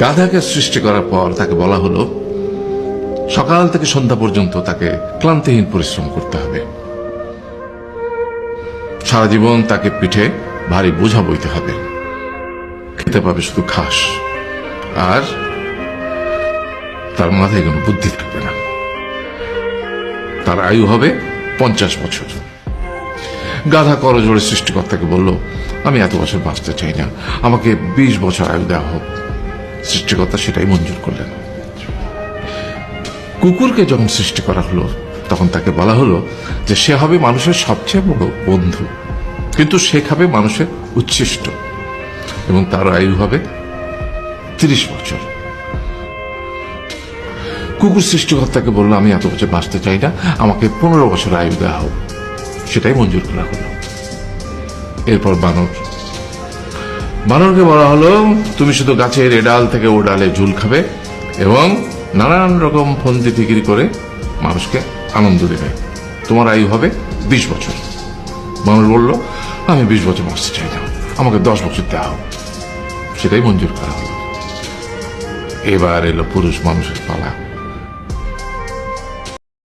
গাধাকে সৃষ্টি করার পর তাকে বলা হলো, সকাল থেকে সন্ধ্যা পর্যন্ত তাকে ক্লান্তিহীন পরিশ্রম করতে হবে। সারা জীবন তাকে পিঠে ভারী বোঝা বইতে হবে। খেতে পাবে শুধু ঘাস, আর তার মাথায় কোনো বুদ্ধি থাকবে না। তার আয়ু হবে পঞ্চাশ বছর। গাধা করজোড়ে সৃষ্টিকর্তাকে বলল, আমি এত বছর বাঁচতে চাই না। আমাকে বিশ বছর আয়ু দেওয়া হোক। সৃষ্টিকর্তা সেটাই মঞ্জুর করলেন। কুকুরকে যখন সৃষ্টি করা হলো, তখন তাকে বলা হলো যে সে হবে মানুষের সবচেয়ে বড় বন্ধু। কিন্তু সে খাবে মানুষের উচ্ছিষ্ট এবং তার আয়ু হবে তিরিশ বছর। কুকুর সৃষ্টিকর্তাকে বলল, আমি এত বছর বাঁচতে চাই না, আমাকে পনেরো বছর আয়ু দেওয়া হোক। সেটাই মঞ্জুর করা হলো। এরপর বানর বানরকে বলা হলো, তুমি শুধু গাছের এডাল থেকে ও ডালে ঝুল খাবে এবং নানান রকম ফন্দি ফিকিরি করে মানুষকে আনন্দ দেবে। তোমার আয়ু হবে বিশ বছর। বানর বলল, আমি বিশ বছর বাঁচতে চাই না। আমাকে দশ বছর দেওয়া হোক সেটাই মঞ্জুর করা হলো। এবার এলো পুরুষ মানুষের পালা।